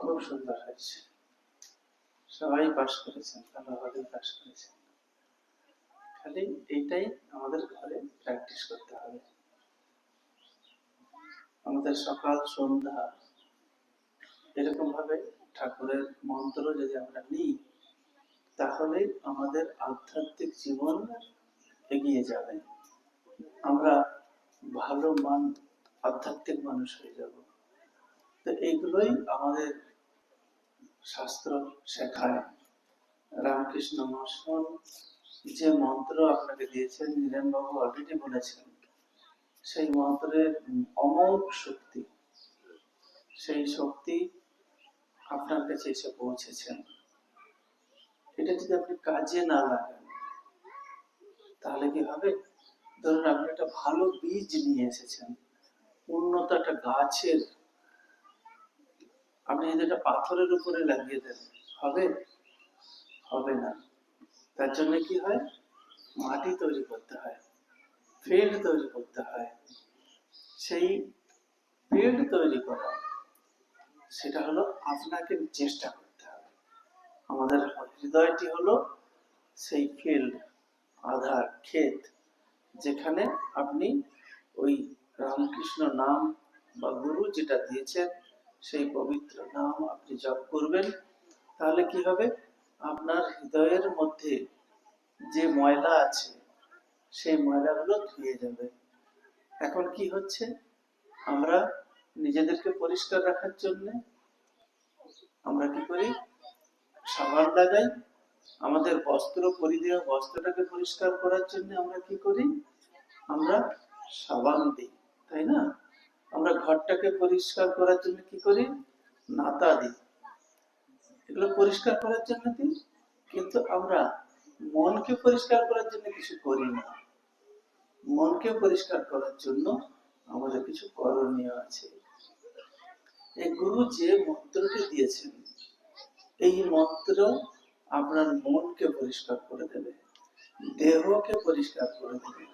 খুব সুন্দর হয়েছে। সবাই পাস করেছেন করেছেন খালি এইটাই আমাদের ঘরে প্র্যাকটিস করতে হবে। আমাদের সকাল, সন্ধ্যা এরকম ভাবে ঠাকুরের মন্ত্র যদি আমরা নিই, তাহলে আমাদের আধ্যাত্মিক জীবন এগিয়ে যাবে। আমরা ভালো মান, আধ্যাত্মিক মানুষ হয়ে যাব। তো এইগুলোই আমাদের শাস্ত্র শেখায়। রামকৃষ্ণ মিশন যে মন্ত্র আপনাকে দিয়েছেন, নীরেনবাবু অলরেডি বলেছেন, সেই মন্ত্রের অমোঘ শক্তি, সেই শক্তি আপনার কাছে এসে পৌঁছেছেন এটা যদি আপনি কাজে না লাগান, তাহলে কি হবে? ধরুন আপনি একটা ভালো বীজ নিয়ে এসেছেন, উন্নত একটা গাছের আপনি যদি একটা পাথরের উপরে লাগিয়ে দেন, হবে? হবে না। তার জন্য কি হয়? মাটি তৈরি করতে হয়, ফিল্ড তৈরি করতে হয়। সেই ফিল্ড তৈরি করা, সেটা হলো আপনাকে চেষ্টা করতে হবে। আমাদের হৃদয়টি হলো সেই ফিল্ড, আধার, ক্ষেত, যেখানে আপনি ওই রামকৃষ্ণ নাম বা গুরু যেটা দিয়েছেন সেই পবিত্র নাম আপনি জপ করবেন, তাহলে কি হবে? আপনার হৃদয়ের মধ্যে যে ময়লা আছে, সেই ময়লাগুলো ধুয়ে যাবে। এখন কি হচ্ছে? আমরা নিজেদেরকে পরিষ্কার রাখার জন্য আমরা কি করি? সাবান লাগাই। আমাদের বস্ত্র, পরিধেয় বস্ত্রটাকে পরিষ্কার করার জন্য আমরা কি করি? আমরা সাবান দিই, তাই না? আমরা ঘরটাকে পরিষ্কার করার জন্য কি করি? নাতা দিই। এগুলো পরিষ্কার করার জন্য দিই, কিন্তু আমরা মনকে পরিষ্কার করার জন্য কিছু করি না। মনকে পরিষ্কার করার জন্য আমাদের কিছু করণীয় আছে। এই গুরু যে মন্ত্রটি দিয়েছেন, এই মন্ত্র আপনার মনকে পরিষ্কার করে দেবে, দেহকে পরিষ্কার করে দেবে।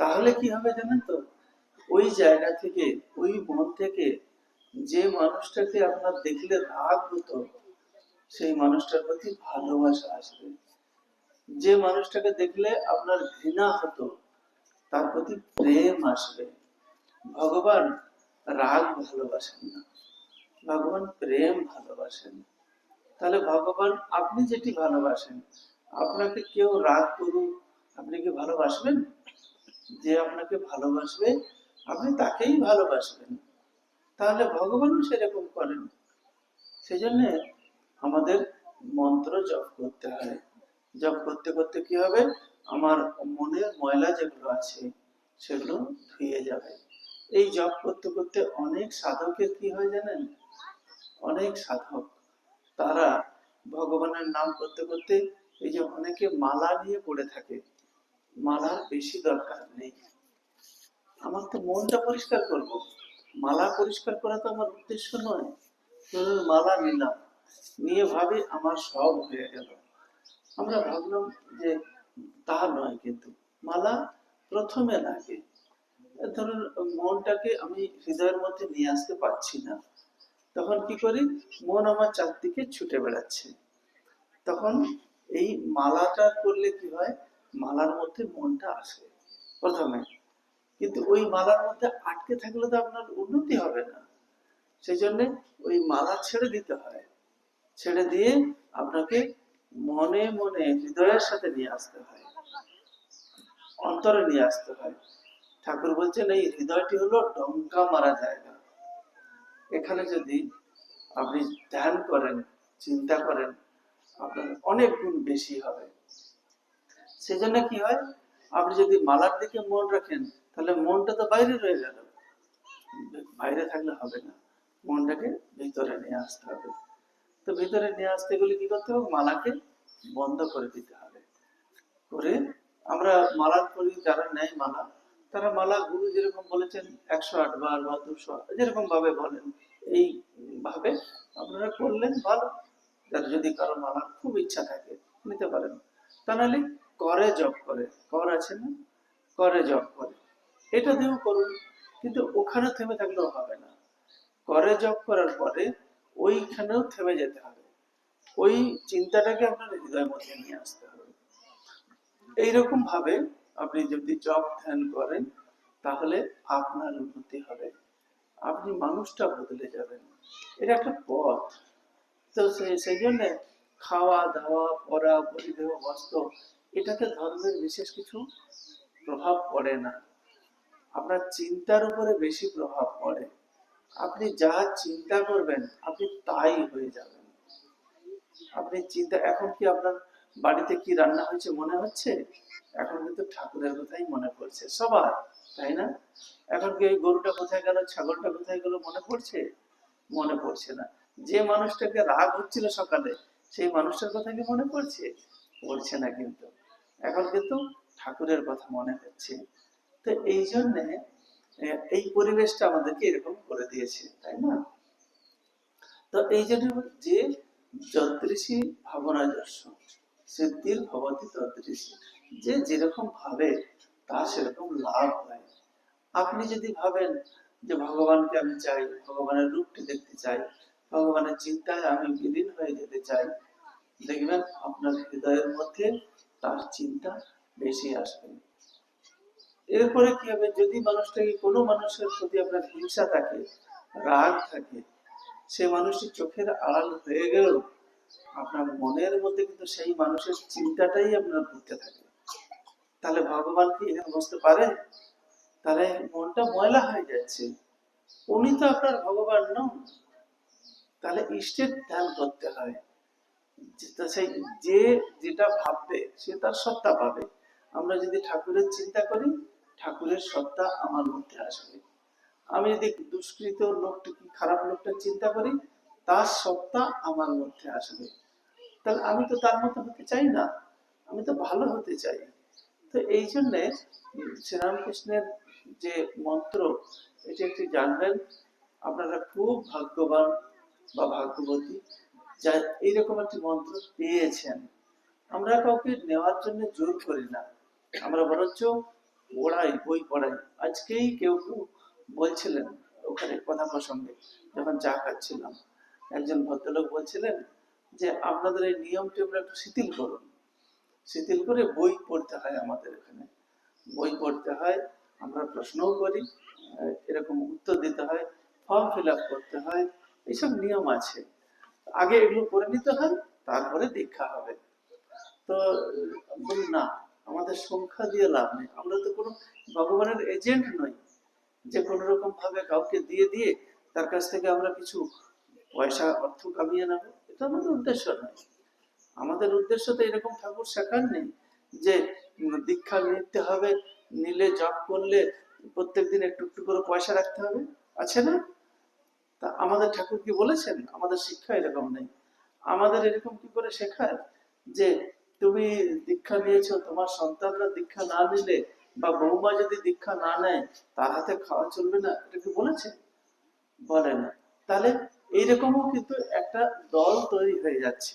তাহলে কি হবে জানেন তো? ওই জায়গা থেকে, ওই মন থেকে যে মানুষটাকে আপনার দেখলে রাগ হতো, সেই মানুষটার প্রতি ভালোবাসা আসবে। যে মানুষটাকে দেখলে আপনার ঘৃণা হতো, তার প্রতি প্রেম আসবে। ভগবান রাগ ভালোবাসেন না। ভগবান প্রেম ভালোবাসেন। তাহলে ভগবান, আপনি যেটি ভালোবাসেন, আপনাকে কেউ রাগ করুক, আপনি কি ভালোবাসবেন? যে আপনাকে ভালোবাসবে আপনি তাকেই ভালোবাসবেন। তাহলে ভগবানও সেরকম করেন। সেজন্য আমাদের মন্ত্র জপ করতে হয়। জপ করতে করতে কি হবে? আমার মনের ময়লা যেগুলো আছে, সেগুলো ধুয়ে যাবে। এই জপ করতে করতে অনেক সাধকের কি হয় জানেন? অনেক সাধক। তারা ভগবানের নাম করতে করতে এই যে অনেকে মালা নিয়ে পড়ে থাকে। মালার বেশি দরকার নেই। আমার তো মনটা পরিষ্কার করব। মালা পরিষ্কার করা তো আমার উদ্দেশ্য নয়। মালা নিলাম। নিয়ে ভাবি আমার সব হয়ে গেল। আমরা ভাবলাম যে তা নয় কিন্তু। মালা প্রথমে লাগে। ধরুন, মনটাকে আমি হৃদয়ের মধ্যে নিয়ে আসতে পারছি না। তখন কি করি? মন আমার চারদিকে ছুটে বেড়াচ্ছে। তখন এই মালাটা করলে কি হয়? মালার মধ্যে মনটা আসে প্রথমে। কিন্তু ওই মালার মধ্যে আটকে থাকলে তো আপনার উন্নতি হবে না। সেই জন্য ওই মালা ছেড়ে দিতে হয়। ছেড়ে দিয়ে আপনাকে মনে মনে হৃদয়ের সাথে নিয়ে আসতে হয়। অন্তরে নিয়ে আসতে হয়। ঠাকুর বলছেন, এই হৃদয়টি হলো ডঙ্কা মারা জায়গা। এখানে যদি আপনি ধ্যান করেন, চিন্তা করেন, আপনার অনেক গুণ বেশি হবে। সেজন্য কি হয়? আপনি যদি মালার দিকে মন রাখেন, তাহলে মনটা তো বাইরে রয়ে গেল। বাইরে থাকলে হবে না। মনটাকে ভিতরে নিয়ে আসতে হবে। তো ভিতরে নিয়ে আসতে গেলে কি করতে হবে? মালাকে বন্ধ করে দিতে হবে। করে আমরা মালার করি, যারা নেয় মালা, তারা মালা গুরু যেরকম বলেছেন, একশো আট বার বা দুশো যেরকম ভাবে বলেন এই ভাবে আপনারা করলেন ভালো। যদি কারও মালার খুব ইচ্ছা থাকে, নিতে পারেন। তা নাহলে করে জব করে। কর আছে না? করে জব করে। এটা দিয়েও করুন, কিন্তু ওখানে থেমে থাকলেও হবে না। করে জব করার পরে ওইখানেও থেমে যেতে হবে। ওই চিন্তাটাকে আপনার হৃদয়ের মধ্যে নিয়ে আসতে হবে। এইরকম ভাবে আপনি যদি জব ধ্যান করেন, তাহলে আপনার উন্নতি হবে। আপনি মানুষটা বদলে যাবেন। এটা একটা পথ। তো সেই জন্য খাওয়া দাওয়া পড়া পরিদেহ বস্ত্র এটাতে ধর্মের বিশেষ কিছু প্রভাব পড়ে না। আপনার চিন্তার উপরে বেশি প্রভাব পড়ে। আপনি যা চিন্তা করবেন, আপনি তাই হয়ে যাবেন। আপনি চিন্তা, এখন কি আপনার বাড়িতে কি রান্না হয়েছে মনে হচ্ছে? এখন কিন্তু ঠাকুরের কথাই মনে পড়ছে। সবার, তাই না? এখন কি গরুটা কোথায় গেল, ছাগলটা কোথায় গেল মনে পড়ছে? মনে পড়ছে না। যে মানুষটাকে রাগ হচ্ছিল সকালে, সেই মানুষটার কথা কি মনে পড়ছে? পড়ছে না কিন্তু। এখন কিন্তু ঠাকুরের কথা মনে হচ্ছে। তো এই জন্যে এই পরিবেশটা আমাদেরকে এরকম করে দিয়েছে, তাই না? তো এই জন্য যে যদৃশী ভাবনা যশ সিদ্ধির ভবতি তদৃশী যে যেরকম ভাবে তার সেরকম লাভ হয়। আপনি যদি ভাবেন যে ভগবানকে আমি চাই, ভগবানের রূপটি দেখতে চাই, ভগবানের চিন্তায় আমি বিলীন হয়ে যেতে চাই, দেখবেন আপনার হৃদয়ের মধ্যে তার চিন্তা বেশি আসবে। এরপরে কি হবে? যদি মানুষটাকে কোনো মানুষের প্রতি আপনার হিংসা থাকে, রাগ থাকে, সে মানুষটি চোখের আড়াল হয়ে গেল আপনার মনের মধ্যে কিন্তু সেই মানুষের চিন্তাটাই আপনার ঘুরতে থাকে। তাহলে ভগবান কি এখানে বসতে পারে? তাহলে মনটা ময়লা হয়ে যাচ্ছে। উনি তো আপনার ভগবান নন। তাহলে ইষ্টের ধ্যান করতে হয়। সেই যে যেটা ভাববে, সে তার সত্তা পাবে। আমরা যদি ঠাকুরের চিন্তা করি, ঠাকুরের সত্তা আমার মধ্যে আসবে। আমি যদি দুষ্কৃত লোকটা কি খারাপ লোকটা চিন্তা করি, তার সত্তা আমার মধ্যে আসবে। তাহলে আমি তো তার মতো হতে চাই না। আমি তো ভালো হতে চাই। তো এই জন্যে শ্রীরামকৃষ্ণের যে মন্ত্র, এটি একটি জানবেন, আপনারা খুব ভাগ্যবান বা ভাগ্যবতী। যা এইরকম একটি মন্ত্র পেয়েছেন। আমরা কাউকে নেওয়ার জন্য জোর করি না। আমরা বরঞ্চ পড়াই বই পড়াই। আজকেই কেউ কেউ বলছিলেন ওখানে কথা প্রসঙ্গে, যখন চা খাচ্ছিলাম। একজন ভদ্রলোক বলছিলেন যে, আপনাদের এই নিয়মটি আমরা একটু শিথিল করুন। শিথিল করে বই পড়তে হয় আমাদের এখানে। বই পড়তে হয়, আমরা প্রশ্নও করি, এরকম উত্তর দিতে হয়, ফর্ম ফিল করতে হয় এইসব নিয়ম আছে। আগে এগুলো করে নিতে হয়, তারপরে দীক্ষা হবে। তো বলি না, আমাদের সংখ্যা দিয়ে লাভ নেই। আমরা তো কোনো ভগবানের এজেন্ট নই। যে কোনো রকম ভাবে কাউকে দিয়ে দিয়ে তার কাছ থেকে আমরা কিছু পয়সা, অর্থ কামিয়ে নেব, এটা আমাদের উদ্দেশ্য নয়। আমাদের উদ্দেশ্য তো এরকম ঠাকুর শেখার নেই যে দীক্ষা নিতে হবে, নিলে জব করলে প্রত্যেকদিন একটু একটু করে পয়সা রাখতে হবে। আছে না? তা আমাদের ঠাকুর কি বলেছেন? আমাদের শিক্ষা এরকম নেই। আমাদের এরকম কি করে শেখায় যে তুমি দীক্ষা নিয়েছো, তোমার সন্তানরা দীক্ষা না নিলে বা বৌমা যদি দীক্ষা না নেয়, তার হাতে খাওয়া চলবে না, এটা কি বলেছে বলে না। তাহলে এইরকমও কিন্তু একটা দল তৈরি হয়ে যাচ্ছে।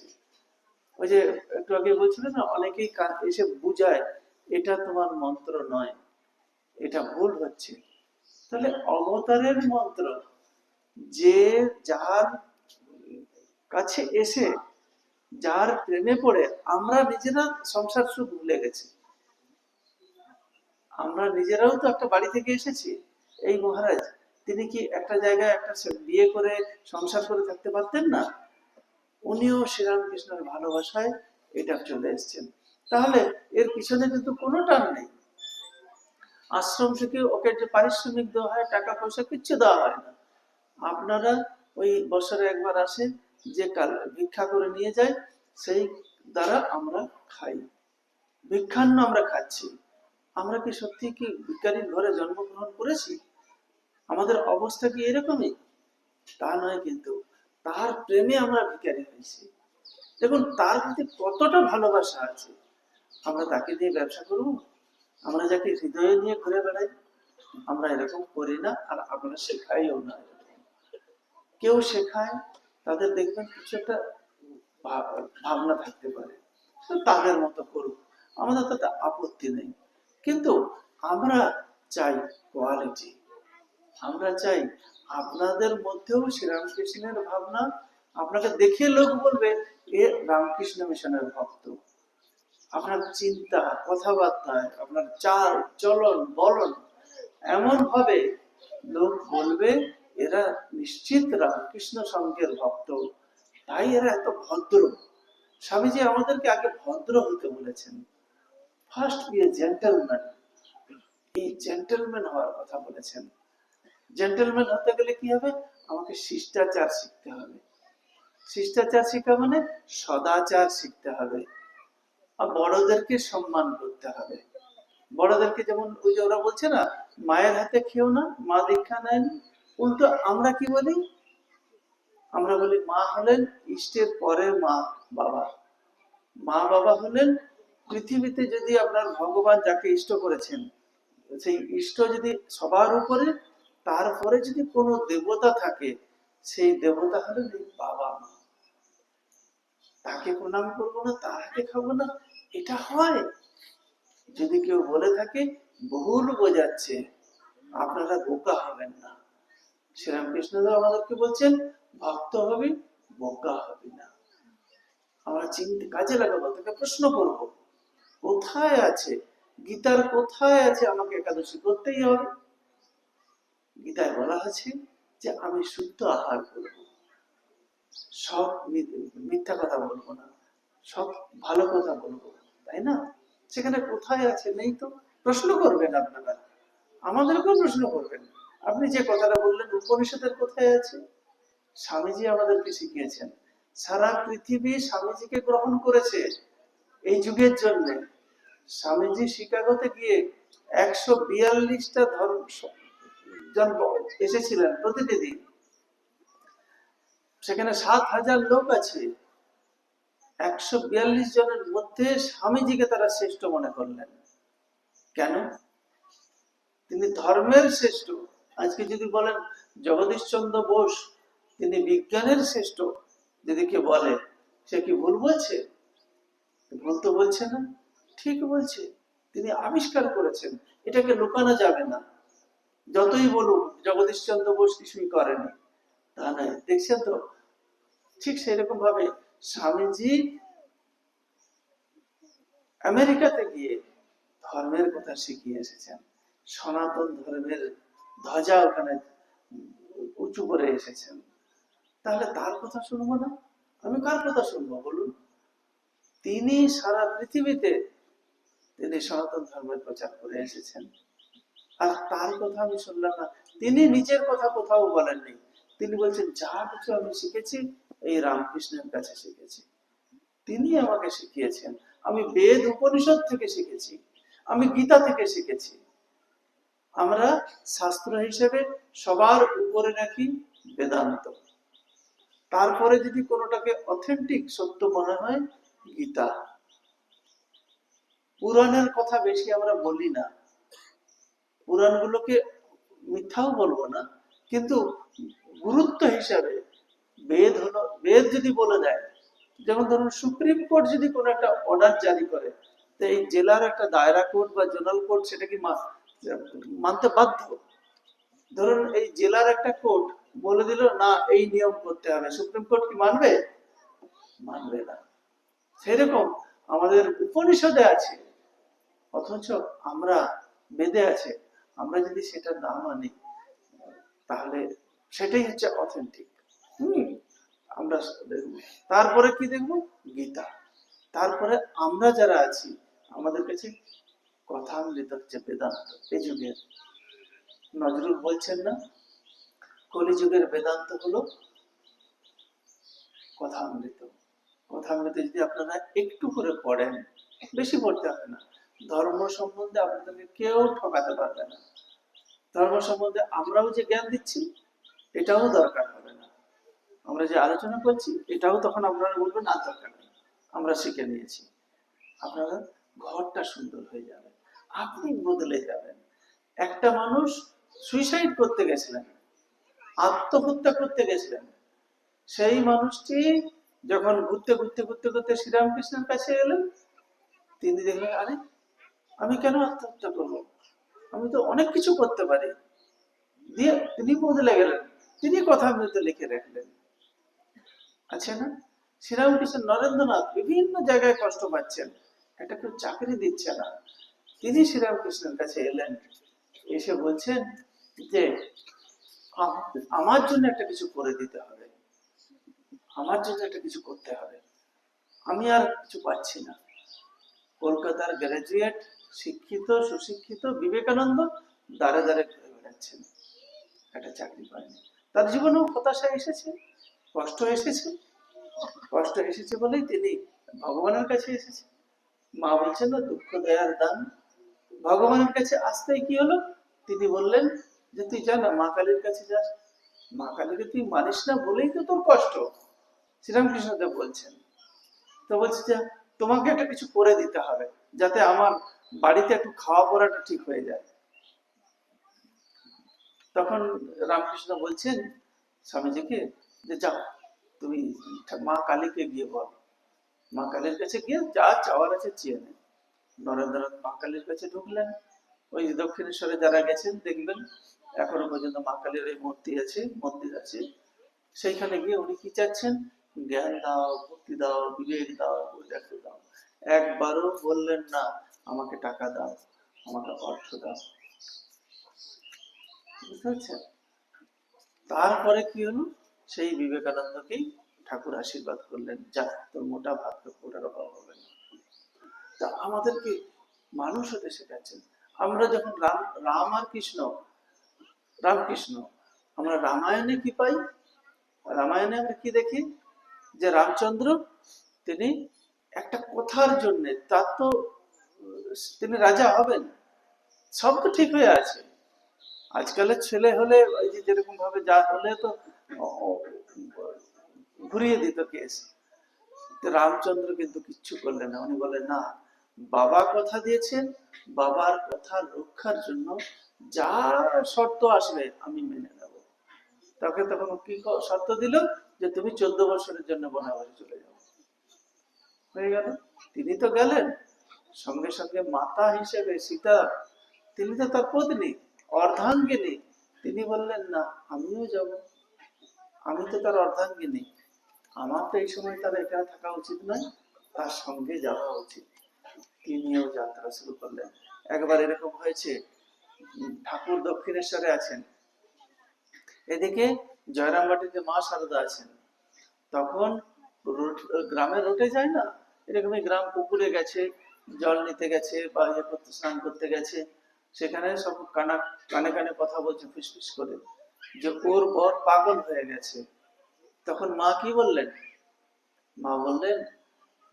ওই যে একটু আগে বলছিল না, অনেকেই এসে বুঝায়, এটা তোমার মন্ত্র নয়, এটা ভুল হচ্ছে। তাহলে অবতারের মন্ত্র যে যার কাছে এসে, যার প্রেমে পড়ে আমরা নিজেরা সংসার সুখ ভুলে গেছি। আমরা নিজেরাও তো একটা বাড়ি থেকে এসেছি। এই মহারাজ, তিনি কি একটা জায়গায় একটা বিয়ে করে সংসার করে থাকতে পারতেন না? উনিও শ্রীরামকৃষ্ণের ভালোবাসায় এটা চলে এসেছেন। তাহলে এর পিছনে কিন্তু কোনো টান নেই। আশ্রম থেকে ওকে যে পারিশ্রমিক দেওয়া হয় টাকা পয়সা কিচ্ছু দেওয়া হয় না। আপনারা ওই বছরে একবার আসে, যে কাল ভিক্ষা করে নিয়ে যায়, সেই দ্বারা আমরা খাই। ভিক্ষান্ন আমরা খাচ্ছি। আমরা কি সত্যি কি ভিক্ষারীর ঘরে জন্মগ্রহণ করেছি? আমাদের অবস্থা কি এরকমই? তা নয় কিন্তু, তার প্রেমে আমরা ভিখারি হয়েছি। দেখুন, তার প্রতি কতটা ভালোবাসা আছে। আমরা তাকে দিয়ে ব্যবসা করব? আমরা যাকে হৃদয়ে নিয়ে ঘুরে বেড়াই? আমরা এরকম করি না, আর আমরা শেখাইও না। কেউ শেখায়, তাদের দেখবেন কিছু একটা ভাবনা থাকতে পারে। তাদের মতো করুক। আমাদের তাতে আপত্তি নেই। কিন্তু আমরা চাই কোয়ালিটি আমরা চাই আপনাদের মধ্যেও শ্রীরামকৃষ্ণের ভাবনা, আপনাকে দেখে লোক বলবে, এ রামকৃষ্ণ মিশনের ভক্ত। আপনার চিন্তা, কথাবার্তায়, আপনার চাল চলন বলন এমন ভাবে লোক বলবে এরা নিশ্চিত রামকৃষ্ণ সংঘের ভক্ত। তাই এরা এত ভদ্র। স্বামীজি আমাদেরকে আগে ভদ্র হতে বলেছেন। ফার্স্ট বি এ জেন্টেলম্যান এই জেন্টেলম্যান হওয়ার কথা বলেছেন। জেন্টেলম্যান হতে গেলে কি হবে? আমাকে শিষ্টাচার শিখতে হবে। শিষ্টাচার শিখা মানে সদাচার শিখতে হবে। আর বড়দেরকে সম্মান করতে হবে। বড়দেরকে যেমন ওই যে ওরা বলছে না, মায়ের হাতে খেও না, মা দীক্ষা নেন উল্টো আমরা কি বলি? আমরা বলি মা হলেন ইষ্টের পরের মা, বাবা। মা, বাবা হলেন পৃথিবীতে যদি আপনার ভগবান যাকে ইষ্ট করেছেন, সেই ইষ্ট যদি সবার উপরে, তারপরে যদি কোনো দেবতা থাকে, সেই দেবতা হলেন বাবা মা। তাকে প্রণাম করব না হাতে খাব না, এটা হয়। যদি কেউ বলে থাকে, বহুল বোঝাচ্ছে, আপনারা বোকা হবেন না। শ্রীরামকৃষ্ণ আমাদেরকে বলছেন, ভক্ত হবি, বোকা হবি না। আমরা চিন্তা কাজে লাগাবো, তাকে প্রশ্ন করব, কোথায় আছে? গীতার কোথায় আছে আমাকে একাদশী করতেই হবে? গীতায় বলা আছে যে, আমি শুদ্ধ আহার করব। সব মিথ্যা কথা বলব না সব ভালো কথা বলব, তাই না? সেখানে কোথায় আছে নেই তো প্রশ্ন করবেন আপনারা। আমাদেরকেও প্রশ্ন করবেন। আপনি যে কথাটা বললেন, উপনিষদের কোথায় আছে? স্বামীজি আমাদেরকে শিখিয়েছেন। সারা পৃথিবী স্বামীজিকে গ্রহণ করেছে এই যুগের জন্য। স্বামীজি শিকাগোতে গিয়ে একশো বিয়াল্লিশটা ধর্ম জন এসেছিলেন প্রতিনিধি সেখানে সাত হাজার লোক আছে। একশো বিয়াল্লিশ জনের মধ্যে স্বামীজিকে তারা শ্রেষ্ঠ মনে করলেন। কেন? তিনি ধর্মের শ্রেষ্ঠ। আজকে যদি বলেন জগদীশ চন্দ্র বোস, তিনি বিজ্ঞানের শ্রেষ্ঠ, যদি কে বলে, সে কি ভুল বলছে? ভুল তো বলছে না, ঠিক বলছে। তিনি আবিষ্কার করেছেন, এটাকে লুকানো যাবে না। যতই বলুন জগদীশ চন্দ্র বোস কিছুই করেনি। তা নয়, দেখছেন তো? ঠিক সেরকম ভাবে স্বামীজি আমেরিকাতে গিয়ে ধর্মের কথা শিখিয়ে এসেছেন। সনাতন ধর্মের ধ্বজা ওখানে উঁচু করে এসেছেন। তাহলে তার কথা শুনব না? আমি কার কথা শুনব বলুন? তিনি সারা পৃথিবীতে, তিনি সনাতন ধর্মের প্রচার করে এসেছেন। আর তার কথা আমি শুনলাম না। তিনি নিজের কথা কোথাও বলেননি। তিনি বলছেন, যা কিছু আমি শিখেছি, এই রামকৃষ্ণের কাছে শিখেছি। তিনি আমাকে শিখিয়েছেন। আমি বেদ উপনিষদ থেকে শিখেছি। আমি গীতা থেকে শিখেছি। আমরা শাস্ত্র হিসেবে সবার উপরে রাখি বেদান্ত। তারপরে যদি কোনোটাকে অথেন্টিক সত্য মনে হয়, গীতা। পুরাণের কথা বেশি আমরা বলি না। পুরাণগুলোকে মিথ্যাও বলব না। কিন্তু গুরুত্ব হিসাবে বেদ হলো, বেদ যদি বলে দেয়, যেমন ধরুন সুপ্রিম কোর্ট যদি কোনো একটা অর্ডার জারি করে, তো এই জেলার একটা দায়রা কোর্ট বা জোনাল কোর্ট সেটা কি মানতে বাধ্য। ধরুন এই জেলার একটা কোর্ট বলে দিল, না, এই নিয়ম করতে হবে। সুপ্রিম কোর্ট কি মানবে? মানবে না। সেরকম আমাদের উপনিষদে আছে, অথচ আমরা বেদে আছে, আমরা যদি সেটা না মানি, তাহলে সেটাই হচ্ছে অথেন্টিক হম? আমরা দেখব। তারপরে কি দেখব? গীতা। তারপরে আমরা যারা আছি, আমাদের কাছে বেদান্ত যুগের নজরুল বলছেন না, কলিযুগের বেদান্ত হলো যদি আপনারা একটু করে পড়েন, বেশি পড়তে হবে না। ধর্ম সম্বন্ধে আপনাদেরকে কেউ ঠকাতে পারবে না। ধর্ম সম্বন্ধে আমরাও যে জ্ঞান দিচ্ছি, এটাও দরকার হবে না। আমরা যে আলোচনা করছি, এটাও তখন আপনারা বলবেন না দরকার নেই। আমরা শিখে নিয়েছি। আপনারা ঘরটা সুন্দর হয়ে যাবে। আপনি বদলে যাবেন। একটা মানুষ সুইসাইড করতে গেছিলেন, আত্মহত্যা করতে গেছিলেন। সেই মানুষটি যখন ঘুরতে ঘুরতে ঘুরতে ঘুরতে শ্রীরামকৃষ্ণের কাছে এলেন তিনি দেখলেন, আরে, আমি কেন আত্মহত্যা করব? আমি তো অনেক কিছু করতে পারি। দিয়ে তিনি বদলে গেলেন। তিনি কথা মৃত লিখে রাখলেন। আছে না, শ্রীরামকৃষ্ণ নরেন্দ্রনাথ বিভিন্ন জায়গায় কষ্ট পাচ্ছেন। একটা কেউ চাকরি দিচ্ছে না। তিনি শ্রীরামকৃষ্ণের কাছে এলেন। এসে বলছেন যে, আম- আমার জন্য একটা কিছু করে দিতে হবে। আমার জন্য একটা কিছু করতে হবে। আমি আর কিছু পাচ্ছি না। কলকাতার গ্রাজুয়েট শিক্ষিত, সুশিক্ষিত বিবেকানন্দ দ্বারে দ্বারে ঘুরে বেড়াচ্ছেন। একটা চাকরি পায়নি। তার জীবনেও হতাশা এসেছে, কষ্ট এসেছে। কষ্ট এসেছে বলেই তিনি ভগবানের কাছে এসেছে মা বলছেন, না, দুঃখ দেয়ার দান। ভগবানের কাছে আসতেই কি হলো? তিনি বললেন, যে তুই যা না, মা কালীর কাছে যাস। মা কালীকে তুই মানিস না বলেই তো তোর কষ্ট। শ্রীরামকৃষ্ণদেব বলছেন, তো বলছে যে, তোমাকে একটা কিছু করে দিতে হবে, যাতে আমার বাড়িতে একটু খাওয়া পড়াটা ঠিক হয়ে যায়। তখন রামকৃষ্ণ বলছেন, স্বামীজিকে, যে যাও, তুমি মা কালীকে গিয়ে বল। মা কালীর কাছে গিয়ে যা চাওয়ার আছে চেয়ে নেন নরেন্দ্রনাথ মা কালীর কাছে ঢুকলেন। ওই দক্ষিণেশ্বরে যারা গেছেন দেখবেন, এখনও পর্যন্ত মা কালীর এই মূর্তি আছে, মন্দির আছে। সেইখানে গিয়ে উনি কি চাচ্ছেন? জ্ঞান দাও, ভক্তি দাও, বিবেক দাও বৈরাগ্য দাও। একবারও বললেন না, আমাকে টাকা দাও, আমাকে অর্থ দাও। বুঝতে পারছেন? তারপরে কি হলো? সেই বিবেকানন্দকেই ঠাকুর আশীর্বাদ করলেন যা তোর মোটা ভাত ওটার অভাব হবে না। তা আমাদেরকে মানুষ হতে শেখাচ্ছেন। আমরা যখন রাম রাম আর কৃষ্ণ, রামকৃষ্ণ, আমরা রামায়ণে কি পাই? রামায়ণে আমরা কি দেখি? যে রামচন্দ্র, তিনি একটা কথার জন্য, তার তো, তিনি রাজা হবেন, সব তো ঠিক হয়ে আছে। আজকালের ছেলে হলে যেরকম ভাবে যা হলে তো ঘুরিয়ে দিত কেস। রামচন্দ্র কিন্তু কিচ্ছু করলেন না। উনি বলেন না, বাবা কথা দিয়েছেন, বাবার কথা রক্ষার জন্য যা শর্ত আসবে আমি মেনে নেব। তাকে তখন কি শর্ত দিল যে তুমি চোদ্দ বছরের জন্য বনাবাসে চলে যাও। হয়ে গেল। তিনি তো গেলেন। সঙ্গে সঙ্গে মাতা হিসেবে সীতা, তিনি তো তার পত্নী, অর্ধাঙ্গিনী। তিনি বললেন, না, আমিও যাব। আমি তো তার অর্ধাঙ্গিনী। আমার তো এই সময় তার এখানে থাকা উচিত নয়, তার সঙ্গে যাওয়া উচিত। তিনিও যাত্রা শুরু করলেন। একবার এরকম হয়েছে, ঠাকুর দক্ষিণেশ্বরে আছেন। এদিকে জয়রামবাটিতে মা শারদা আছেন। তখন গ্রামের রোটে যায় না? এরকমই গ্রাম পুকুরে গেছে, জল নিতে গেছে বা ইয়ে করতে স্নান করতে গেছে। সেখানে সব কানা, কানে কানে কথা বলছে, ফিসফিস করে। যে ওর বর পাগল হয়ে গেছে। তখন মা কি বললেন? মা বললেন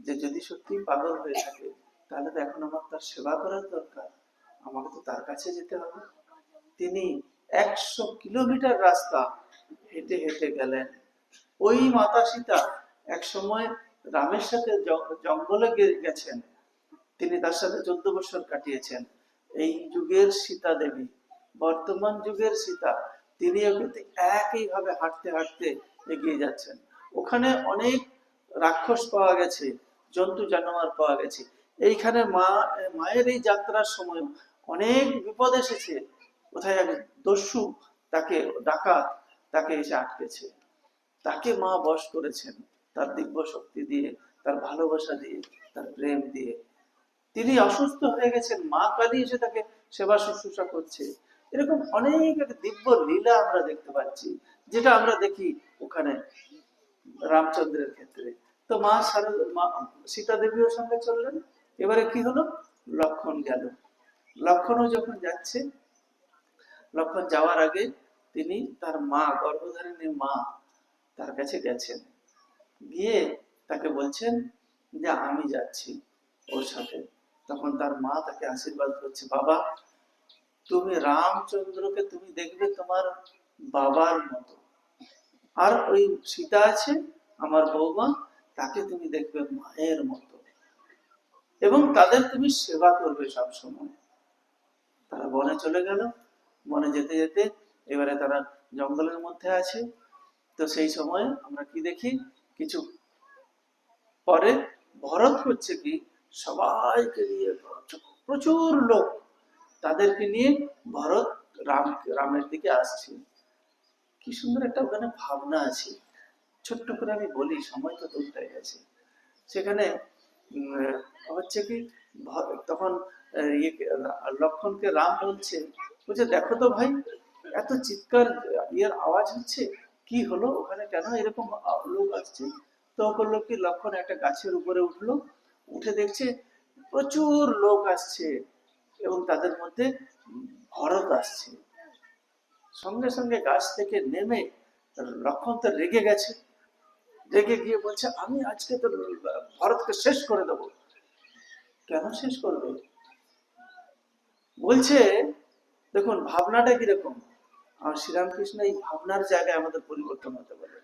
যে, যদি সত্যি পাগল হয়ে থাকে, তাহলে তো এখন আমার তার সেবা করার দরকার। আমাকে তো তার কাছে যেতে হবে। তিনি একশো কিলোমিটার রাস্তা হেঁটে হেঁটে গেলেন। ওই মাতা সীতা এক সময় রামের সাথে জঙ্গলে গেছেন। তিনি তার সাথে চোদ্দ বছর কাটিয়েছেন। এই যুগের সীতা দেবী, বর্তমান যুগের সীতা তিনিও কিন্তু একইভাবে হাঁটতে হাঁটতে এগিয়ে যাচ্ছেন। ওখানে অনেক রাক্ষস পাওয়া গেছে, জন্তু জানোয়ার পাওয়া গেছে। এইখানে মা, মায়ের এই যাত্রার সময় অনেক বিপদ এসেছে। কোথায় এক দস্যু তাকে ডাকাত তাকে এসে আটকেছে। তাকে মা বশ করেছেন তার দিব্য শক্তি দিয়ে, তার ভালোবাসা দিয়ে, তার প্রেম দিয়ে। তিনি অসুস্থ হয়ে গেছেন, মা কালী এসে তাকে সেবা শুশ্রূষা করছে। এরকম অনেক দিব্য লীলা আমরা দেখতে পাচ্ছি। যেটা আমরা দেখি ওখানে রামচন্দ্রের ক্ষেত্রে। তো মা সারা সীতা দেবীও সঙ্গে চললেন। এবারে কি হলো? লক্ষণ গেল। লক্ষণও যখন যাচ্ছে, লক্ষণ যাওয়ার আগে তিনি তার মা, গর্ভধারিণী মা তার কাছে গেছেন। গিয়ে তাকে বলছেন যে, আমি যাচ্ছি ওর সাথে। তখন তার মা তাকে আশীর্বাদ করছে, বাবা, তুমি রামচন্দ্রকে তুমি দেখবে তোমার বাবার মতো। আর ওই সীতা আছে, আমার বৌমা, তাকে তুমি দেখবে মায়ের মতো। এবং তাদের তুমি সেবা করবে সব সময় তারা বনে চলে গেল। বনে যেতে যেতে এবারে তারা জঙ্গলের মধ্যে আছে। তো সেই সময় আমরা কি দেখি? কিছু পরে ভরত হচ্ছে কি, সবাইকে নিয়ে প্রচুর লোক। তাদেরকে নিয়ে ভরত রাম, রামের দিকে আসছে। কি সুন্দর একটা ওখানে ভাবনা আছে। ছোট্ট করে আমি বলি সময় তো তুলতে গেছে। সেখানে হচ্ছে কি তখন ইয়েকে, লক্ষণকে রাম বলছে বলছে দেখো তো ভাই এত চিৎকার ইয়ের আওয়াজ হচ্ছে কি হলো ওখানে কেন এরকম লোক আসছে? তো করল কি লক্ষণ একটা গাছের উপরে উঠল উঠে দেখছে প্রচুর লোক আসছে এবং তাদের মধ্যে ভরত আসছে। সঙ্গে সঙ্গে গাছ থেকে নেমে লক্ষণ তো রেগে গেছে। রেগে গিয়ে বলছে, আমি আজকে তো ভরতকে শেষ করে দেবো। কেন শেষ করবে? বলছে, দেখুন, ভাবনাটা কীরকম? শ্রীরামকৃষ্ণ এই ভাবনার জায়গায় আমাদের পরিবর্তন হতে পারে।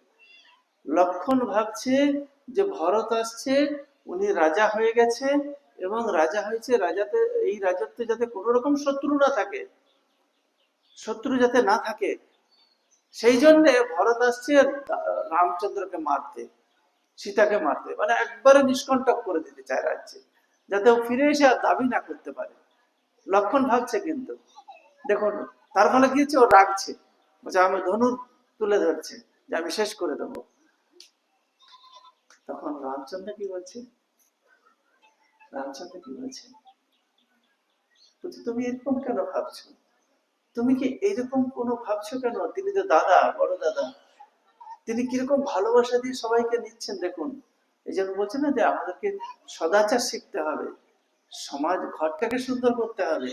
লক্ষণ ভাবছে যে ভরত আসছে, উনি রাজা হয়ে গেছে এবং রাজা হয়েছে, রাজাতে, এই রাজত্বে যাতে কোনো রকম শত্রু না থাকে শত্রু যাতে না থাকে, সেই জন্যে ভরত আসছে রামচন্দ্রকে মারতে, সীতাকে মারতে মানে একবারে নিষ্কণ্টক করে দিতে চায় রাজ্যে, যাতে ও ফিরে এসে আর দাবি না করতে পারে। লক্ষণ ভাবছে কিন্তু। দেখুন, তার ফলে কি হচ্ছে? ও রাগছে। বলছে, আমি ধনুর তুলে ধরছে, যে আমি শেষ করে দেবো। তখন রামচন্দ্র কি বলছে? রামচন্দ্র কি বলছে, তুমি এরকম কেন ভাবছ? তুমি কি এইরকম কোনো ভাবছ কেন? তিনি তো দাদা, বড় দাদা, তিনি কীরকম ভালোবাসা দিয়ে সবাইকে নিচ্ছেন দেখুন, এই জন্য বলছে না যে আমাদেরকে সদাচার শিখতে হবে, সমাজ ঘরটাকে সুন্দর করতে হবে।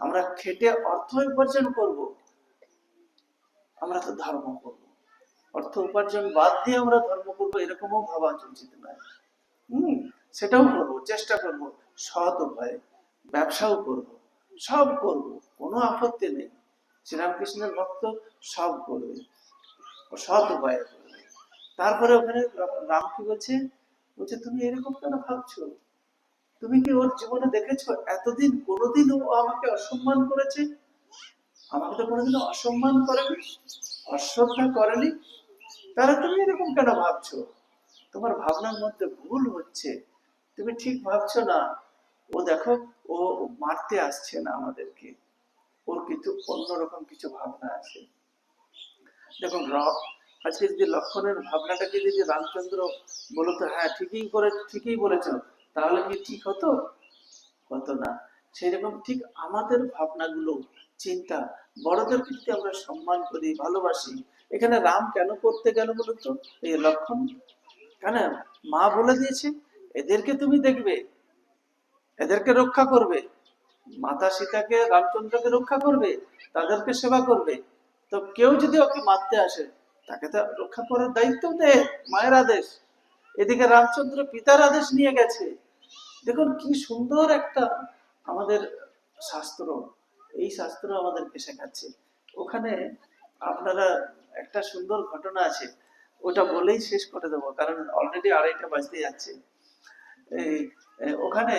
আমরা খেটে অর্থ উপার্জন করব, আমরা তো ধর্ম করব। অর্থ উপার্জন বাদ দিয়ে আমরা ধর্ম করব, এরকমও ভাবা উচিত নয় হম, সেটাও করব, চেষ্টা করব, সৎ উপায়ে ব্যবসাও করব। সব করব, কোনো আপত্তি নেই। শ্রীরামকৃষ্ণের ভক্ত সব করবে সৎ উপায়ে করবে। তারপরে ওখানে রাম কি বলছে? বলছে, তুমি এরকম কেন ভাবছ? তুমি কি ওর জীবনে দেখেছ? এতদিন কোনোদিন ও আমাকে অসম্মান করেছে? আমাকে তো কোনোদিন অসম্মান করেনি, অশ্রদ্ধা করেনি। তাহলে তুমি এরকম কেন ভাবছ? তোমার ভাবনার মধ্যে ভুল হচ্ছে। তুমি ঠিক ভাবছ না। ও দেখো ও মারতে আসছে না আমাদেরকে। ওর কিছু অন্যরকম কিছু ভাবনা আছে। দেখুন আজকে যদি লক্ষণের ভাবনাটাকে যদি রামচন্দ্র বলতো হ্যাঁ ঠিকই করে, ঠিকই বলেছ, তাহলে কি ঠিক হতো? হতো না। সেই রকম ঠিক আমাদের ভাবনাগুলো, চিন্তা, বড়দের যদি আমরা সম্মান করি, ভালোবাসি। এখানে রাম কেন করতে গেল বলতো এই লক্ষণ। কেন? মা বলে দিয়েছে, এদেরকে তুমি দেখবে। এদেরকে রক্ষা করবে। মাতা সীতাকে, রামচন্দ্রকে রক্ষা করবে, তাদেরকে সেবা করবে। তো কেউ যদি ওকে মারতে আসে, তাকে তো রক্ষা করার দায়িত্ব দে, মায়ের আদেশ। এদিকে রামচন্দ্র পিতার আদেশ নিয়ে গেছে। দেখুন কি সুন্দর একটা আমাদের শাস্ত্র। এই শাস্ত্র আমাদেরকে শেখাচ্ছে। ওখানে আপনারা একটা সুন্দর ঘটনা আছে। ওটা বলেই শেষ করে দেবো, কারণ অলরেডি আড়াইটা বাজতে যাচ্ছে। এই ওখানে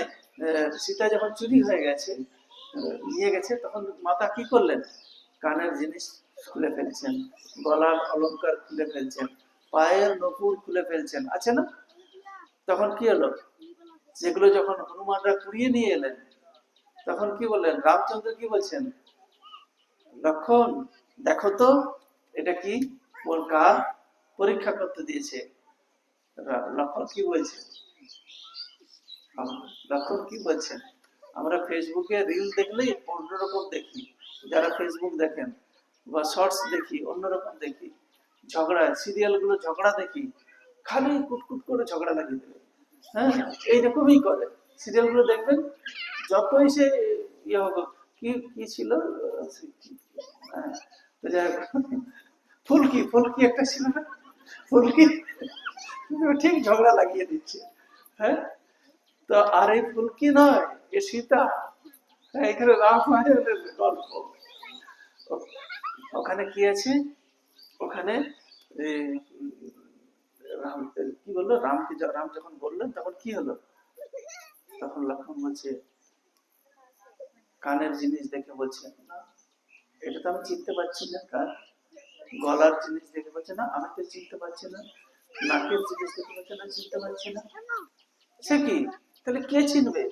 সীতা যখন চুরি হয়ে গেছে নিয়ে গেছে, তখন মাতা কি করলেন? কানের জিনিস খুলে ফেলছেন, গলার অলংকার খুলে ফেলছেন, পায়ের নপুর খুলে ফেলছেন, আছে না? তখন কি হলো? যেগুলো যখন হনুমানরা কুড়িয়ে নিয়ে এলেন, তখন কি বললেন? রামচন্দ্র কি বলছেন? লক্ষণ, দেখো তো, এটা কি? ওর কার পরীক্ষা করতে দিয়েছে। লক্ষণ কি বলছে আম- কি বলছেন আমরা ফেসবুকে রিল দেখলেই অন্যরকম দেখি। যারা ফেসবুক দেখেন বা শর্টস দেখি অন্যরকম দেখি। ঝগড়া সিরিয়ালগুলো ঝগড়া দেখি খালি কুটকুট করে ঝগড়া লাগিয়ে দেবে। হ্যাঁ এইরকমই করে। সিরিয়ালগুলো দেখবেন যতই সে ইয়ে হোক কি কি ছিল হ্যাঁ, ফুলকি ফুলকি একটা ছিল না? ফুলকি ঠিক ঝগড়া লাগিয়ে দিচ্ছে। হ্যাঁ তো আর ফুলকি নয়? এ সীতা। হ্যাঁ, এখানে রামায়ণের গল্প। ওখানে কি আছে? ওখানে রাম কি বলল? রামকে রাম যখন বললেন তখন কি হলো? তখন লক্ষণ বলছে কানের জিনিস দেখে বলছে এটা তো আমি চিনতে পারছি না কার গলার জিনিস দেখে বলছে না আমি তো চিনতে পারছি না নাকের জিনিস দেখে বলছে না চিনতে পারছি না। সে কি? তাহলে কে চিনবে?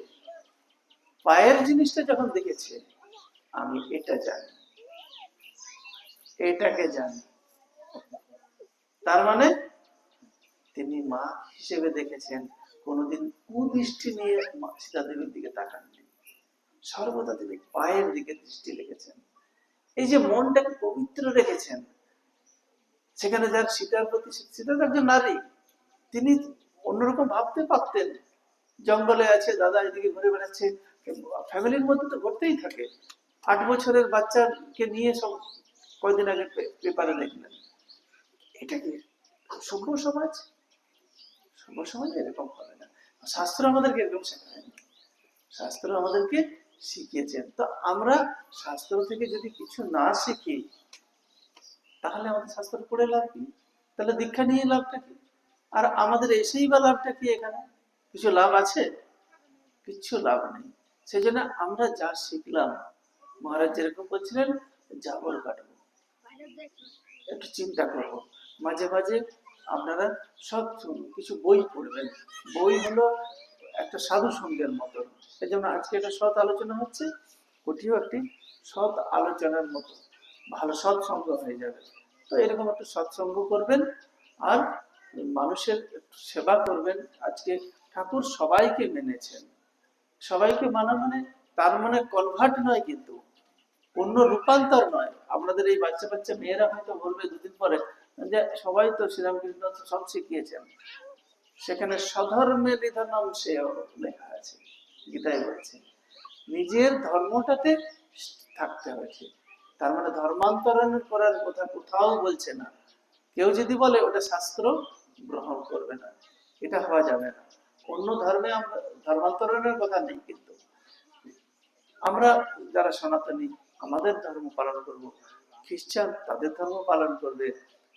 পায়ের জিনিসটা যখন দেখেছে, আমি এটা জানি। এটাকে জানি। তার মানে তিনি মা হিসেবে দেখেছেন, কোনোদিন কুদৃষ্টি নিয়ে সীতা দেবীর দিকে তাকাননি। সর্বদা তিনি পায়ের দিকে দৃষ্টি রেখেছেন। এই যে মনটাকে পবিত্র রেখেছেন, সেখানে যার সীতার প্রতি সীতা একজন নারী, তিনি অন্যরকম ভাবতে পারতেন। জঙ্গলে আছে, দাদা এদিকে ঘুরে বেড়াচ্ছে। ফ্যামিলির মধ্যে তো ঘটতেই থাকে। আট বছরের বাচ্চাকে নিয়ে সব কয়দিন আগে পেপারে দেখলেন। এটা কি সভ্য সমাজ? সভ্য সমাজ এরকম হবে না। শাস্ত্র আমাদেরকে এরকম শেখায়। শাস্ত্র আমাদেরকে শিখিয়েছেন। তো আমরা শাস্ত্র থেকে যদি কিছু না শিখি, তাহলে আমাদের শাস্ত্র পড়ে লাভ কি? তাহলে দীক্ষা নিয়ে লাভটা কি? আর আমাদের এসেই বা লাভটা কি এখানে? কিছু লাভ আছে? কিচ্ছু লাভ নেই। সেই জন্য আমরা যা শিখলাম, মহারাজ যেরকম বলছিলেন, জাবর কাটবো। একটু চিন্তা করব। মাঝে মাঝে আপনারা সব কিছু বই পড়বেন। বই হলো একটা সাধু সঙ্গের মতো। এই জন্য আজকে একটা সৎ আলোচনা হচ্ছে ওটিও একটি সৎ আলোচনার মতো। ভালো সৎসঙ্গ হয়ে যাবে। তো এরকম একটা সৎসঙ্গ করবেন আর মানুষের সেবা করবেন। আজকে ঠাকুর সবাইকে মেনেছেন। সবাইকে মানা মানে তার মানে কনভার্ট নয় কিন্তু, অন্য রূপান্তর নয়। আপনাদের এই বাচ্চা বাচ্চা মেয়েরা হয়তো বলবে দুদিন পরে যে সবাই তো শ্রীরামকৃষ্ণ সব শিখিয়েছেন। সেখানে স্বধর্মে নিধনম সেও লেখা আছে, গীতায় বলছে। নিজের ধর্মটাতে থাকতে হয়েছে তার মানে ধর্মান্তরণ করার কথা কোথাও বলছে না। কেউ যদি বলে ওটা শাস্ত্র, গ্রহণ করবে না। এটা হওয়া যাবে না। অন্য ধর্মে আমরা, ধর্মান্তরণের কথা নেই কিন্তু। আমরা যারা সনাতনী, আমাদের ধর্ম পালন করব। খ্রিস্টান তাদের ধর্ম পালন করবে।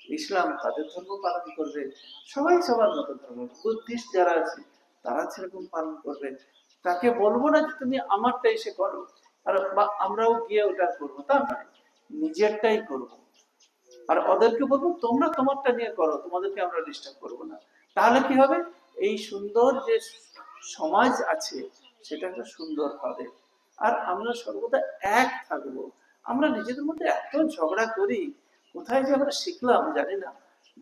ইসলাম তাদের ধর্ম পালন করবে। সবাই সবার মতো ধর্ম। বুদ্ধিস্ট যারা আছে, তারা সেরকম পালন করবে। তাকে বলব না যে তুমি আমারটা এসে করো। আর বা আমরাও গিয়ে ওটা করব। তা নয়। নিজেরটাই করব। আর ওদেরকে বলব, তোমরা তোমারটা নিয়ে করো। তোমাদেরকে আমরা ডিস্টার্ব করব না। তাহলে কি হবে? এই সুন্দর যে সমাজ আছে, সেটা একটা সুন্দর হবে। আর আমরা সর্বদা এক থাকব। আমরা নিজেদের মধ্যে এত ঝগড়া করি, কোথায় যে আমরা শিখলাম জানি না।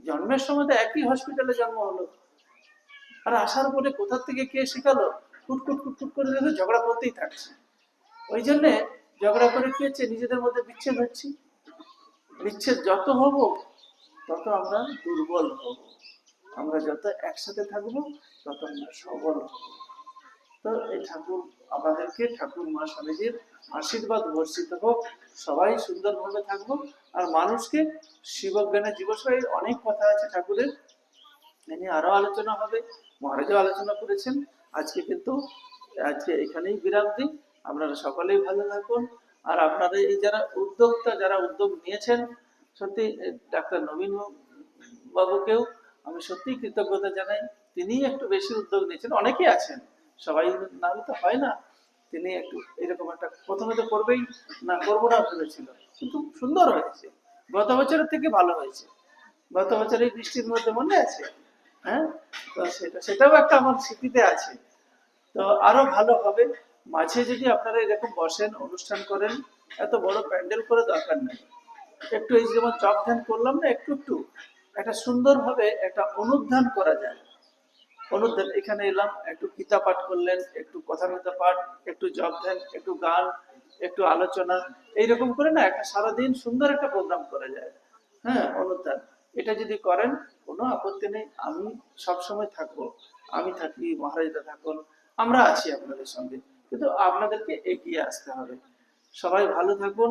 জন্মের সময় তো একই হসপিটালে জন্ম হলো। আর আসার পরে কোথা থেকে কে শেখালো? কুটকুট কুট কুট কুট করে দেখে ঝগড়া করতেই থাকছে। ওই জন্যে ঝগড়া করে কি হচ্ছে? নিজেদের মধ্যে বিচ্ছেদ হচ্ছে। বিচ্ছেদ যত হব, তত আমরা দুর্বল হব। আমরা যত একসাথে থাকব, তত আমরা সবল তো এই ঠাকুর আমাদেরকে ঠাকুর মা স্বামীজির আশীর্বাদ বর্ষিত হোক। সবাই সুন্দরভাবে থাকব আর মানুষকে শিবজ্ঞানের জীবসবাই অনেক কথা আছে ঠাকুরের। এ নিয়ে আরও আলোচনা হবে, মহারাজও আলোচনা করেছেন। আজকে কিন্তু, আজকে এখানেই বিরাম দিই আপনারা সকলেই ভালো থাকুন। আর আপনাদের এই যারা উদ্যোক্তা, যারা উদ্যোগ নিয়েছেন, সত্যি ডাক্তার নবীন বাবুকেও আমি সত্যি কৃতজ্ঞতা জানাই। তিনি একটু বেশি উদ্যোগ নিয়েছেন। অনেকেই আছেন। সবাই না তো হয় না। তিনি একটু এরকম একটা প্রথমে তো করবেই না করব না ভেবেছিল। কিন্তু সুন্দর হয়েছে। গত বছরের থেকে ভালো হয়েছে। গত বছর এই বৃষ্টির মধ্যে মনে আছে? হ্যাঁ? তো সেটা, সেটাও একটা আমার স্মৃতিতে আছে। তো আরও ভালো হবে। মাঝে যদি আপনারা এরকম বসেন, অনুষ্ঠান করেন, এত বড় প্যান্ডেল করে দরকার নেই। একটু এই যেমন চপ ধ্যান করলাম না, একটু একটু। একটা সুন্দরভাবে একটা অনুধ্যান করা যায়। অনুধ্যান, এখানে এলাম, একটু গীতা পাঠ করলেন, একটু কথামিতা পাঠ, একটু জপ ধ্যান, একটু গান, একটু আলোচনা, এইরকম করে না একটা সারাদিন সুন্দর একটা প্রোগ্রাম করা যায়। হ্যাঁ অনুধ্যান। এটা যদি করেন, কোনো আপত্তি নেই, আমি সবসময় থাকব। আমি থাকি মহারাজা থাকুন, আমরা আছি আপনাদের সঙ্গে। কিন্তু আপনাদেরকে এগিয়ে আসতে হবে। সবাই ভালো থাকুন